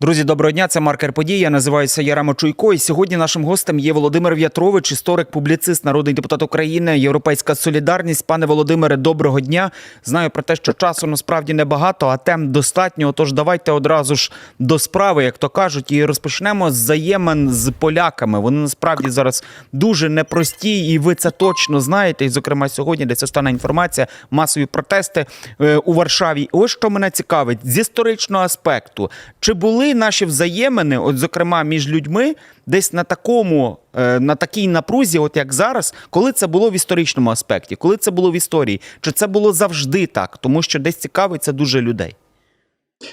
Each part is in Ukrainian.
Друзі, доброго дня. Це маркер подій. Я називаюся Яремо Чуйко. І сьогодні нашим гостем є Володимир В'ятрович, історик, публіцист, народний депутат України, Європейська солідарність. Пане Володимире, доброго дня. Знаю про те, що часу насправді небагато, а тем достатньо. Тож давайте одразу ж до справи, як то кажуть, і розпочнемо з взаємин з поляками. Вони насправді зараз дуже непрості, і ви це точно знаєте. І, зокрема, сьогодні десь остана інформація, масові протести е, у Варшаві. Ось що мене цікавить з історичного аспекту. Чи були наші взаємини, от зокрема між людьми, десь на такому, е, на такій напрузі, от як зараз, коли це було в історичному аспекті, коли це було в історії? Чи це було завжди так? Тому що десь цікавиться дуже людей.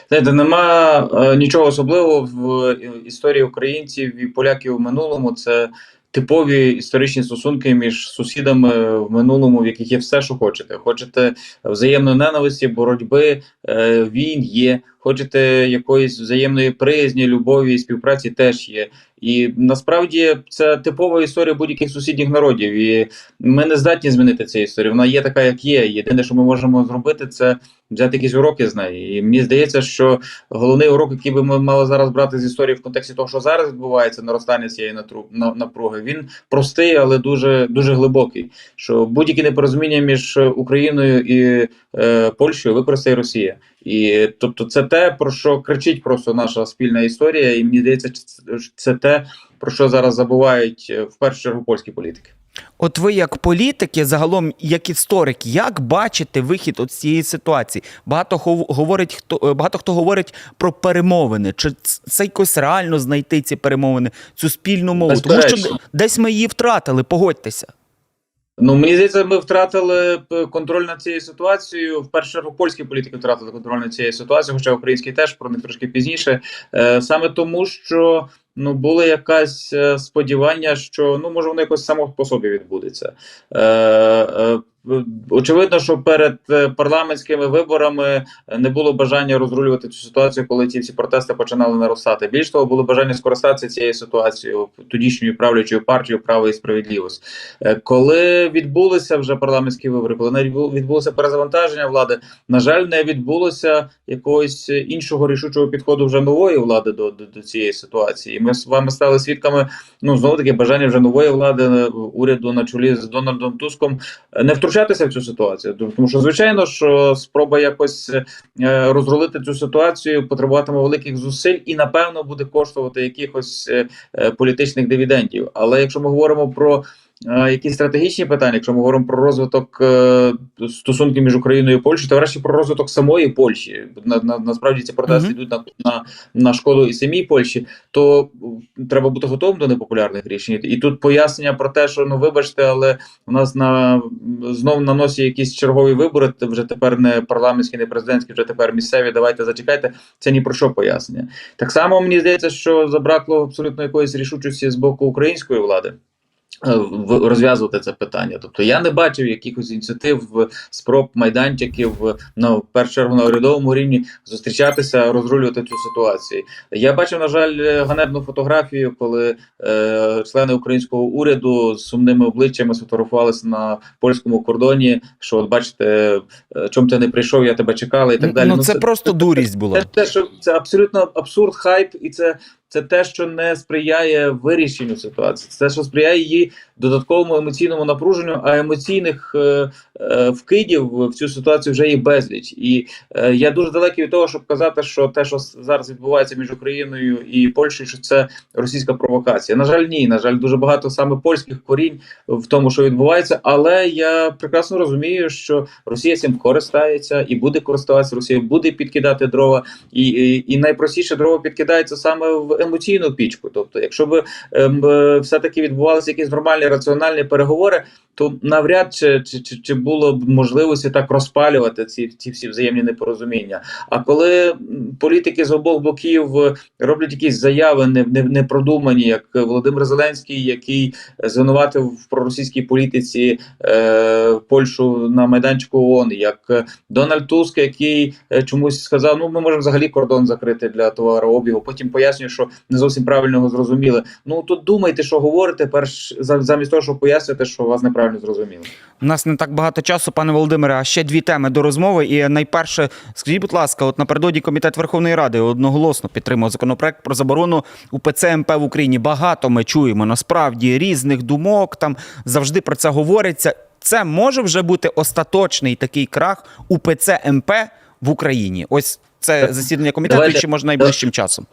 Знаєте, нема е, нічого особливого в е, історії українців і поляків в минулому. Це типові історичні стосунки між сусідами в минулому, в яких є все, що хочете. Хочете взаємної ненависті, боротьби, е, війн є. Хочете якоїсь взаємної приязні, любові і співпраці теж є. І насправді це типова історія будь-яких сусідніх народів. І ми не здатні змінити цю історію. Вона є така, як є. Єдине, що ми можемо зробити, це взяти якісь уроки з неї. І мені здається, що головний урок, який би ми мали зараз брати з історії в контексті того, що зараз відбувається, наростання цієї напруги, він простий, але дуже дуже глибокий. Що будь-які непорозуміння між Україною і е, Польщею використає Росія. І тобто, це те, про що кричить просто наша спільна історія, і мені здається, це- те, про що зараз забувають е, в першу чергу польські політики. От ви, як політики, загалом як історик, як бачите вихід от цієї ситуації? Багато говорить хто е, багато хто говорить про перемовини. Чи це якось реально знайти ці перемовини, цю спільну мову? Тому що десь ми її втратили. Погодьтеся. Ну мені здається, ми втратили контроль над цією ситуацією. В першу чергу польські політики втратили контроль над цією ситуацією, хоча українські теж про них трошки пізніше. Е, саме тому, що ну було якесь е, сподівання, що ну може воно якось само по собі відбудеться. Е, е, Очевидно, що перед е, парламентськими виборами не було бажання розрулювати цю ситуацію, коли ці всі протести починали наростати. Більш того, було бажання скористатися цією ситуацією тодішньою правлячою партією право і справедливість. Е, Коли відбулися вже парламентські вибори, коли відбулося перезавантаження влади, на жаль, не відбулося якогось іншого рішучого підходу вже нової влади до, до, до цієї ситуації. Ми з вами стали свідками ну знову таки бажання вже нової влади е, уряду на чолі з Дональдом Туском е, не втручатися в цю ситуацію. Тому що звичайно, що спроба якось е, розрулити цю ситуацію потребуватиме великих зусиль і напевно буде коштувати якихось політичних дивідендів. Але якщо ми говоримо про е, якісь стратегічні питання, якщо ми говоримо про розвиток е, стосунків між Україною і Польщею, то врешті про розвиток самої Польщі. На, на, насправді ці протести Мгм. йдуть на, на, на шкоду і самій Польщі, то треба бути готовим до непопулярних рішень. І тут пояснення про те, що ну вибачте, але у нас на знов на носі якісь чергові вибори. Вже тепер не парламентські, не президентські, вже тепер місцеві. Давайте зачекайте. Це ні про що пояснення. Так само мені здається, що забракло абсолютно якоїсь рішучості з боку української влади. Е, Розв'язувати це питання, тобто я не бачив якихось ініціатив, е, спроб майданчиків е, ну, в першу чергу на урядовому рівні зустрічатися, розрулювати цю ситуацію. Я бачив, на жаль, ганебну фотографію, коли е, члени українського уряду з сумними обличчями сфотографувалися на польському кордоні. Що от бачите, чому ти не прийшов, я тебе чекала, і так далі. Ну, це, просто дурість була. Це що це абсолютно абсурд, хайп, і це, це те, що не сприяє вирішенню ситуації. Це те, що сприяє її додатковому емоційному напруженню, а емоційних е, е, вкидів в цю ситуацію вже є безліч. І е, я дуже далекий від того, щоб казати, що те, що зараз відбувається між Україною і Польщею, що це російська провокація. На жаль, ні. На жаль, дуже багато саме польських корінь в тому, що відбувається. Але я прекрасно розумію, що Росія цим користається і буде користуватися. Росія буде підкидати дрова, і, і, і найпростіше дрова підкидається саме в емоційну пічку. Тобто, якщо б ем, е, все-таки відбувалися якісь нормальні раціональні переговори, то навряд чи, чи, чи, чи було б можливості так розпалювати ці, ці всі взаємні непорозуміння. А коли політики з обох боків е, роблять якісь заяви не, не, непродумані, як Володимир Зеленський, який звинуватив в проросійській політиці е, Польщу на майданчику ООН, як Дональд Туск, який е, чомусь сказав: ну ми можемо взагалі кордон закрити для товарообігу. Потім пояснює, що що не зовсім правильно його зрозуміли. Ну то думайте, що говорите, перш замість того, щоб пояснити, що вас неправильно зрозуміли. У нас не так багато часу, пане Володимире, а ще дві теми до розмови. І найперше, скажіть, будь ласка, от напередодні комітет Верховної Ради одноголосно підтримав законопроект про заборону УПЦ МП в Україні. Багато ми чуємо насправді різних думок. Там завжди про це говориться. Це може вже бути остаточний такий крах УПЦ МП в Україні. Ось це засідання комітету, Давайте- чи може найближчим часом.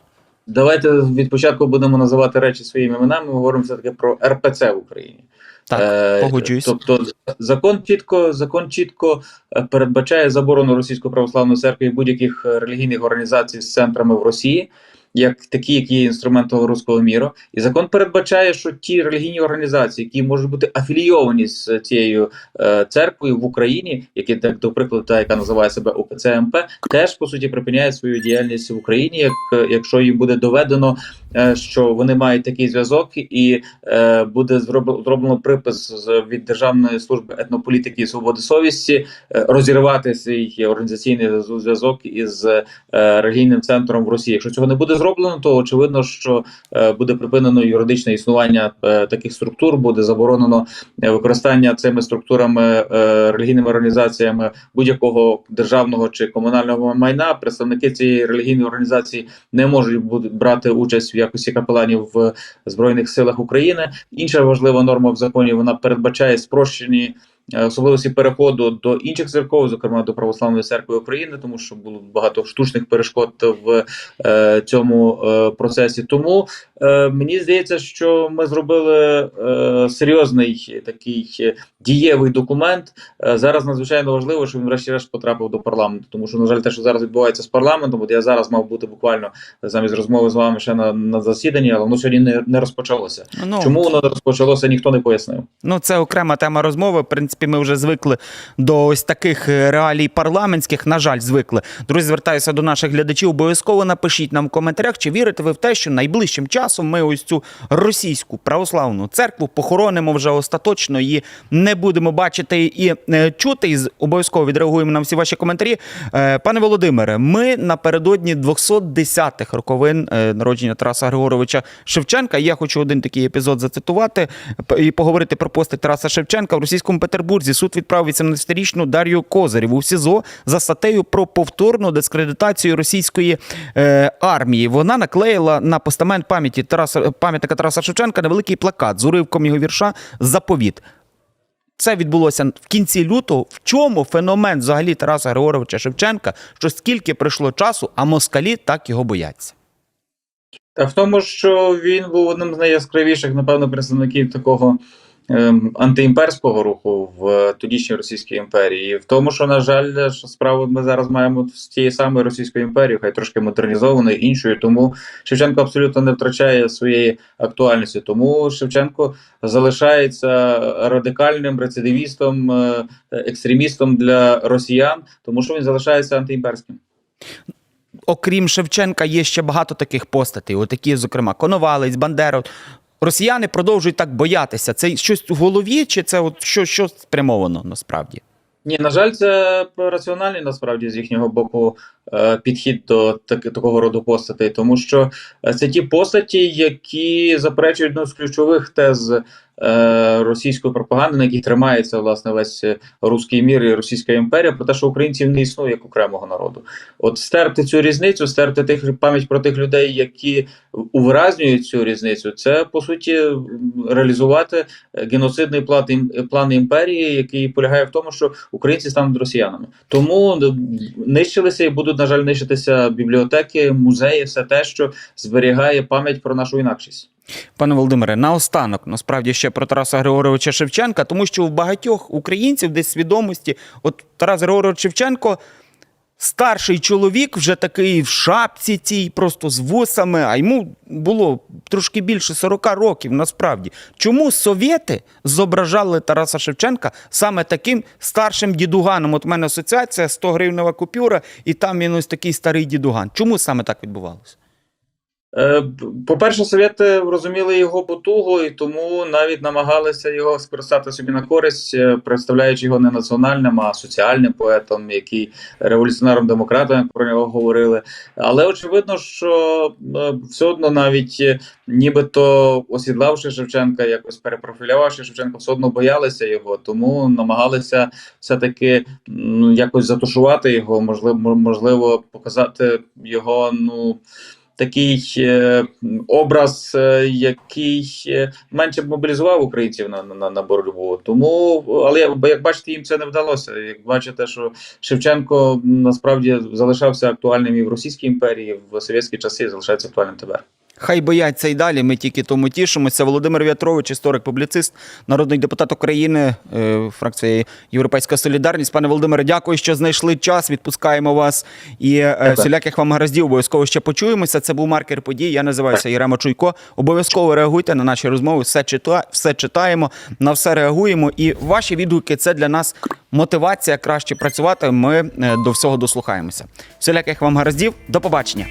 Давайте від початку будемо називати речі своїми іменами. Ми говоримо все таки про РПЦ в Україні. Так, Е, погоджуюсь. Тобто закон чітко, закон чітко е, передбачає заборону Російської православної церкви і будь-яких релігійних організацій з центрами в Росії, як такі, які є інструментом руського міру. І закон передбачає, що ті релігійні організації, які можуть бути афілійовані з цією е, церквою в Україні, які так до прикладу, та яка називає себе УПЦ МП, теж по суті припиняють свою діяльність в Україні, як е, якщо їм буде доведено, е, що вони мають такий зв'язок, і е, буде зробл- зроблено припис з від Державної служби етнополітики і свободи совісті е, розірвати свій організаційний зв'язок із е, релігійним центром в Росії. Якщо цього не буде зроблено, то очевидно, що е, буде припинено юридичне існування е, таких структур, буде заборонено е, використання цими структурами релігійними організаціями будь-якого державного чи комунального майна. Представники цієї релігійної організації не можуть бути брати участь в якості капеланів в збройних силах України. Інша важлива норма в законі вона передбачає спрощені. Е, Особливості переходу до інших церков, зокрема до православної церкви України, тому що було багато штучних перешкод в е, цьому е, процесі. Тому е, мені здається, що ми зробили е, серйозний такий дієвий документ. Е, зараз надзвичайно важливо, що він врешті-решт потрапив до парламенту. Тому що, на жаль, те, що зараз відбувається з парламентом, от я зараз мав бути буквально замість розмови з вами ще на, на засіданні, але воно сьогодні не, не розпочалося. Ну, Чому воно не розпочалося, ніхто не пояснив. Ну, це окрема тема розмови. Принципі, ми вже звикли до ось таких е, реалій парламентських. На жаль, звикли. Друзі, звертаюся до наших глядачів. Обов'язково напишіть нам в коментарях, чи вірите ви в те, що найближчим часом ми ось цю російську православну церкву похоронимо вже остаточно і не будемо бачити і е, чути. І обов'язково відреагуємо на всі ваші коментарі. Е, Пане Володимире, ми напередодні 210-х роковин народження Тараса Григоровича Шевченка. Я хочу один такий епізод зацитувати і поговорити про постать Тараса Шевченка. В російському Петербурзі суд відправив 18-річну Дар'ю Козирєву в СІЗО за статтею про повторну дискредитацію російської е, армії. Вона наклеїла на постамент пам'яті Тараса пам'ятника Тараса Шевченка невеликий плакат з уривком його вірша Заповіт. Це відбулося в кінці лютого. В чому феномен взагалі Тараса Григоровича Шевченка, що скільки пройшло часу, а москалі так його бояться? Та в тому, що він був одним з найяскравіших, напевно, представників такого антиімперського руху в тодішній Російській імперії. І в тому, що, на жаль, що справу ми зараз маємо з тієї самої Російської імперії, хай трошки модернізованою, іншою. Тому Шевченко абсолютно не втрачає своєї актуальності. Тому Шевченко залишається радикальним рецидивістом, е, екстремістом для росіян, тому що він залишається антиімперським. Окрім Шевченка, є ще багато таких постатей, отакі, зокрема, Коновалець, Бандера. Росіяни продовжують так боятися. Це щось у голові, чи це от що, що спрямовано насправді? Ні, на жаль, це раціональний насправді з їхнього боку е, підхід до так, такого роду постатей, тому що е, це ті постаті, які заперечують одну з ключових тез російської пропаганди, на яких тримається власне весь е, руський мір і Російська імперія, про те, що українців не існує як окремого народу. От стерти цю різницю, стерти тих пам'ять про тих людей, які увиразнюють цю різницю, це по суті реалізувати е, геноцидний план, план імперії, який полягає в тому, що українці стануть росіянами. Тому нищилися і будуть, на жаль, нищитися бібліотеки, музеї, все те, що зберігає пам'ять про нашу інакшість. Пане Володимире, наостанок насправді ще про Тараса Григоровича Шевченка, тому що у багатьох українців десь свідомості, от Тарас Григорович Шевченко. Старший чоловік, вже такий в шапці цій, просто з вусами, а йому було трошки більше 40 років насправді. Чому совєти зображали Тараса Шевченка саме таким старшим дідуганом? От в мене асоціація 100 гривнева купюра, і там він ось такий старий дідуган. Чому саме так відбувалося? Е, По-перше, совєти розуміли його потугу і тому навіть намагалися його скористати собі на користь, е, представляючи його не національним, а соціальним поетом, який революціонером демократом, про нього говорили. Але очевидно, що е, все одно навіть нібито осідлавши Шевченка, якось перепрофілювавши Шевченка, все одно боялися його, тому намагалися все-таки ну, якось затушувати його, можливо, можливо, показати його, ну. Такий е, образ, е, який е, менше б мобілізував українців на, на, на боротьбу. Тому, але як- бачите, їм це не вдалося. Як бачите, що Шевченко насправді залишався актуальним і в Російській імперії, і в совєтські часи, залишається актуальним тепер. Хай бояться і далі. Ми тільки тому тішимося. Володимир В'ятрович, історик, публіцист, народний депутат України, е, фракція Європейська Солідарність. Пане Володимире, дякую, що знайшли час. Відпускаємо вас і е, всіляких вам гараздів. Обов'язково ще почуємося. Це був маркер подій. Я називаюся Єрема Чуйко. Обов'язково реагуйте на наші розмови. Все чита, все читаємо, на все реагуємо. І ваші відгуки це для нас мотивація краще працювати. Ми е, до всього дослухаємося. Всіляких вам гараздів. До побачення.